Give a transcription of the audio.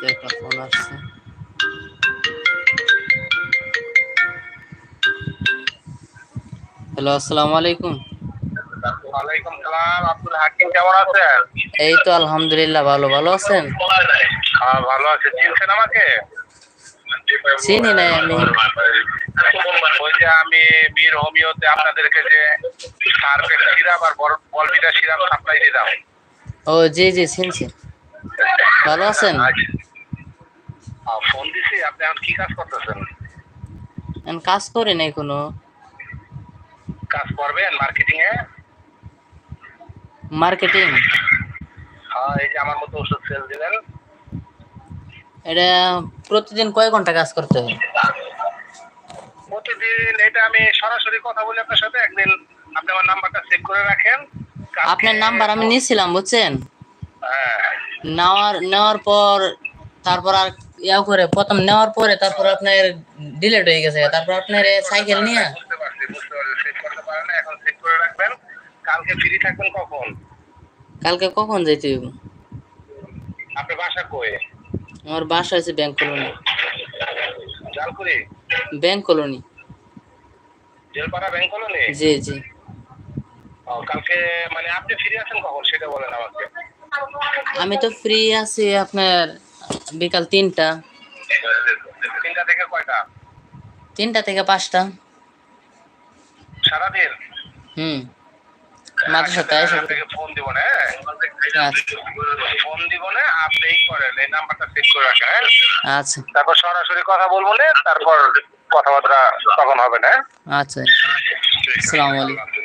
তো একটা ফোন আসছে। হ্যালো আসসালামু আলাইকুম। ওয়ালাইকুম সালাম আব্দুল হাকিম কেমন আছেন? এই তো আলহামদুলিল্লাহ ভালো ভালো আছেন? হ্যাঁ ভালো আছে। চিনছেন আমাকে? চিনি নাই আমি। ওই যে আমি বীর হোমিওতে আপনাদেরকে যে সার্ভেট সিরাপ আর বল- বলবিটা সিরাপ সাপ্লাই দিলাম। ও জি জি চিনছি। ভালো আছেন? আচ্ছা। ফোন দিছি আপনি এখন কি কাজ করতেছেন? কাজ করি নাই কোনো। কাজ করবেন মার্কেটিং এ মার্কেটিং হ্যাঁ এই যে আমার মতো ওষুধ সেল এটা প্রতিদিন কয় ঘণ্টা কাজ করতে হয়? প্রতিদিন এটা আমি সরাসরি কথা বলি আপনার সাথে একদিন আপনি আমার নাম্বারটা সেভ করে রাখেন। আপনার নাম্বার আমি নিয়েছিলাম বুঝছেন? হ্যাঁ। নেওয়ার নেওয়ার পর তারপর আর ইয়া করে প্রথম নেওয়ার পরে তারপর আপনার ডিলেট হয়ে গেছে। তারপর আপনার সাইকেল নিয়ে কালকে ফ্রি থাকবেন কখন? কালকে কখন হইব? আপনার বাসা কই? আমার বাসা আছে bank colony Jalkuri? Bank colony Jelpara bank colony জি জি। ও, কালকে মানে আপনি ফ্রি আছেন কখন? সেটা বলেন আমাকে। আমি তো ফ্রি আছি আপনার বিকাল তিনটা। তিনটা থেকে কয়টা? তিনটা থেকে পাঁচটা। সারাদিন? হুম। এসে ফোন দিব না হ্যাঁ? আচ্ছা। ফোন দিব না আপনি করেন এই নাম্বারটা সেভ করে রাখেন হ্যাঁ? আচ্ছা। তারপর সরাসরি কথা বলব না তারপর কথাবার্তা তখন হবে না হ্যাঁ? আচ্ছা আসসালামু আলাইকুম।